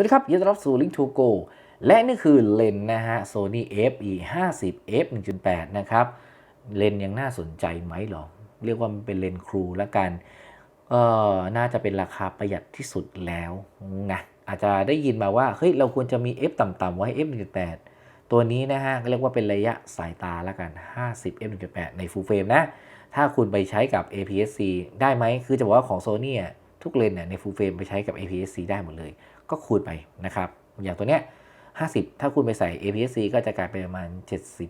วัสดีครับ ยินดีต้อนรับสู่ Link to Go และนี่คือเลนนะฮะ Sony FE 50 f 1.8 นะครับ เลนยังน่าสนใจไหมหรอ เรียกว่ามันเป็นเลนครูละกันเอ่อน่าจะเป็นราคาประหยัดที่สุดแล้วนะอาจจะได้ยินมาว่า เฮ้ย เราควรจะมี f ต่ำๆไว้ f 1.8 ตัวนี้นะฮะเรียกว่าเป็นระยะสายตาละกัน 50 f 1.8 ใน full frame นะ ถ้าคุณไปใช้กับ APS-C ได้ไหม คือจะบอกว่าของ Sony อะ ทุกเลนเนี่ยใน full frame ไปใช้กับ APS-C ได้หมดเลย ก็คูณไปนะครับ อย่างตัวเนี้ย 50 ถ้าคุณไปใส่ APS-C ก็จะกลายเป็นประมาณ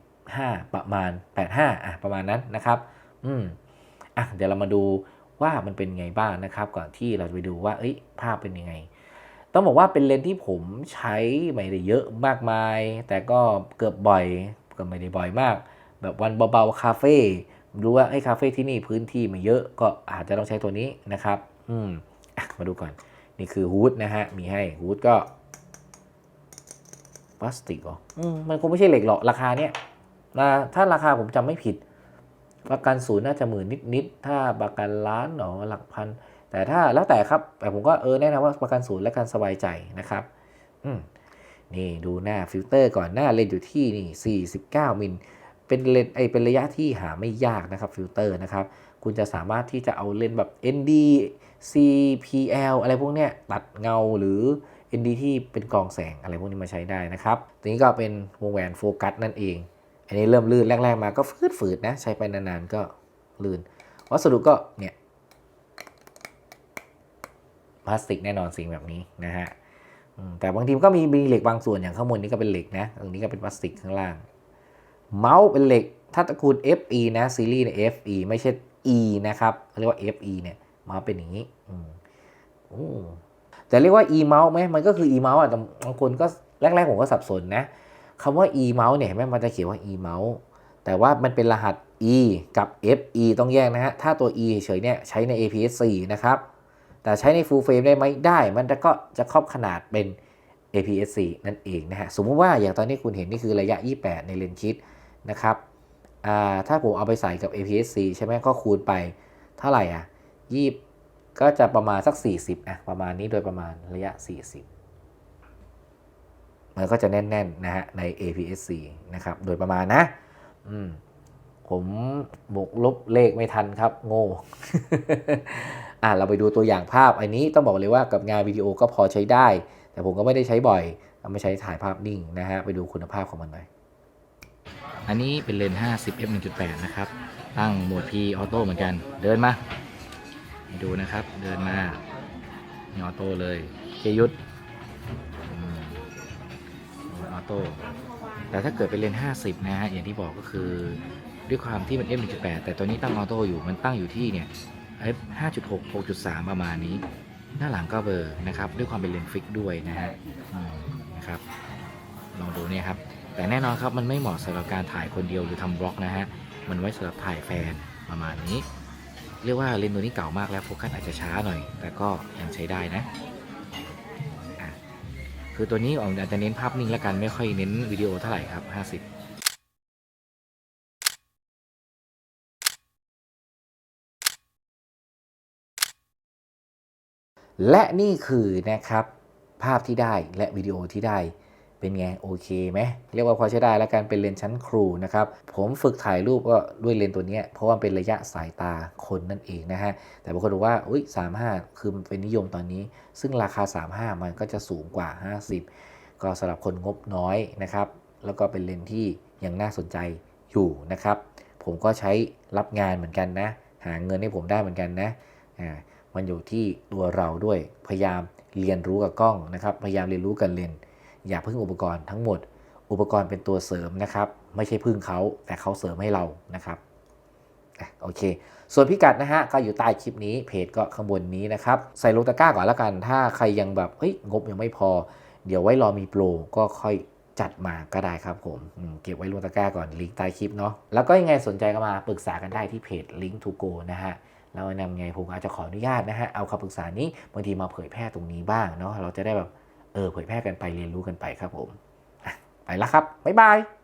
75 ประมาณ 85 อะ ประมาณนั้นนะครับ อืม อะ เดี๋ยวเรามาดูว่ามันเป็นไงบ้างนะครับ ก่อนที่เราจะไปดูว่า เอ้ย ภาพเป็นยังไง ต้องบอกว่าเป็นเลนส์ที่ผมใช้ไม่ได้เยอะมากมาย แต่ก็เกือบบ่อย ก็ไม่ได้บ่อยมาก แบบวันเบาๆ คาเฟ่ รู้ว่าไอ้คาเฟ่ที่นี่พื้นที่ไม่เยอะ ก็อาจจะต้องใช้ตัวนี้นะครับ อืมอมาดูก่อน นี่คือฮูดนะฮะ มีให้ฮูดก็พลาสติกเหรอมมันคงไม่ใช่เหล็กหรอกราคาเนี้ยนะถ้าราคาผมจำไม่ผิด ประกันศูนย์น่าจะหมื่นนิดๆถ้าประกันล้านหรอหลักพัน แต่ถ้าแล้วแต่ครับ แต่ผมก็เออแนะนำว่าประกันศูนย์และการสบายใจนะครับ อืมนี่ดูหน้าฟิลเตอร์ก่อนหน้าเลนอยู่ที่นี่49มิล เป็นเลนไอเป็นระยะที่หาไม่ยากนะครับฟิลเตอร์นะครับ คุณจะสามารถที่จะเอาเลนแบบ ND CPL อะไรพวกเนี้ยตัดเงาหรือ ND ที่เป็นกองแสงอะไรพวกนี้มาใช้ได้นะครับตัวนี้ก็เป็นวงแหวนโฟกัสนั่นเอง อันนี้เริ่มลื่นแรก ๆ มาก็ฝืดๆนะ ใช้ไปนานๆก็ลื่น วัสดุก็เนี่ยพลาสติกแน่นอนสิ่งแบบนี้นะฮะแต่บางทีมก็มีมีเหล็กบางส่วนอย่างข้างบนนี้ก็เป็นเหล็กนะตรงนี้ก็เป็นพลาสติกข้างล่าง เมาส์เป็นเหล็ก ถ้าตระกูล FE นะซีรีส์ใน FE ไม่ใช่ E นะครับเรียกว่า FE เนี่ยมาเป็นอย่างนี้อืมโอ้แต่เรียกว่า E เมาส์ไหมมันก็คือ E เมาส์อะแต่บางคนก็แรกๆผมก็สับสนนะคำว่า E เมาส์เนี่ยเห็นไหมมันจะเขียนว่า E เมาส์แต่ว่ามันเป็นรหัส E กับ FE ต้องแยกนะฮะ ถ้าตัว E เฉยเนี่ยใช้ใน APS-C นะครับ แต่ใช้ใน full frame ได้ไหมได้ มันก็จะครอบขนาดเป็น APS-C นั่นเองนะฮะ สมมติว่าอย่างตอนนี้คุณเห็นนี่คือระยะ 28 ในเลนส์คิด นะครับถ้าผมเอาไปใส่กับ APS-C ใช่ไหมก็คูณไปเท่าไหร่อะยี่ก็จะประมาณสัก 40อะประมาณนี้โดยประมาณระยะ 40 มันก็จะแน่นๆนะฮะใน APS-C นะครับ โดยประมาณนะอืมผมบวกลบเลขไม่ทันครับ โง่ อะเราไปดูตัวอย่างภาพ อันนี้ต้องบอกเลยว่ากับงานวิดีโอก็พอใช้ได้ แต่ผมก็ไม่ได้ใช้บ่อยเอาไม่ใช้ถ่ายภาพนิ่งนะฮะ ไปดูคุณภาพของมันหน่อย อันนี้เป็นเลนส์50 f 1.8 นะครับ ตั้งโหมด P ออโต้เหมือนกัน เดินมาดูนะครับ เดินมาออโต้เลยเคยุดอืมออโต้ แต่ถ้าเกิดเป็นเลนส์50 นะฮะ อย่างที่บอกก็คือ ด้วยความที่มัน f 1.8 แต่ตัวนี้ตั้งออโต้อยู่ มันตั้งอยู่ที่เนี่ย f 5.6 6.3 ประมาณนี้ หน้าหลังก็เบอร์นะครับ ด้วยความเป็นเลนส์ฟิกด้วยนะฮะนะครับ ลองดูเนี่ยครับ แต่แน่นอนครับมันไม่เหมาะสำหรับการถ่ายคนเดียวหรือทำบล็อกนะฮะ มันไว้สำหรับถ่ายแฟนประมาณนี้ เรียกว่าเลนส์ตัวนี้เก่ามากแล้วโฟกัสอาจจะช้าหน่อย แต่ก็ยังใช้ได้นะอะคือตัวนี้อาจจะเน้นภาพนิ่งแล้วกันไม่ค่อยเน้นวิดีโอเท่าไหร่ครับ 50และนี่คือนะครับภาพที่ได้และวิดีโอที่ได้ เป็นไงโอเคไหมเรียกว่าพอใช้ได้แล้วกันเป็นเลนส์ชั้นครูนะครับผมฝึกถ่ายรูปก็ด้วยเลนส์ตัวนี้เพราะว่าเป็นระยะสายตาคนนั่นเองนะฮะแต่บางคนบอกว่าอุ้ย35 คือมันเป็นนิยมตอนนี้ ซึ่งราคา 35 มันก็จะสูงกว่า 50 ก็สำหรับคนงบน้อยนะครับแล้วก็เป็นเลนส์ที่ยังน่าสนใจอยู่นะครับ ผมก็ใช้รับงานเหมือนกันนะ หาเงินให้ผมได้เหมือนกันนะอ่ามันอยู่ที่ตัวเราด้วยพยายามเรียนรู้กับกล้องนะครับ พยายามเรียนรู้กับเลนส์ อย่าพึ่งอุปกรณ์ทั้งหมด อุปกรณ์เป็นตัวเสริมนะครับ ไม่ใช่พึ่งเขาแต่เขาเสริมให้เรานะครับโอเค ส่วนพิกัดนะฮะก็อยู่ใต้คลิปนี้เพจก็ข้างบนนี้นะครับ ใส่ลงตะกร้าก่อนแล้วกัน ถ้าใครยังแบบเฮ้ยงบยังไม่พอ เดี๋ยวไว้รอมีโปรก็ค่อยจัดมาก็ได้ครับผมเก็บไว้ลงตะกร้าก่อนลิงก์ใต้คลิปเนาะแล้วก็ยังไงสนใจก็มาปรึกษากันได้ที่เพจ Link to Go นะฮะแล้วนำไงผมอาจจะขออนุญาตนะฮะเอาคำปรึกษานี้บางทีมาเผยแพร่ตรงนี้บ้างเนาะเราจะได้แบบ เออเผยแพร่กันไปเรียนรู้กันไปครับผม ไปแล้วครับ บ๊ายบาย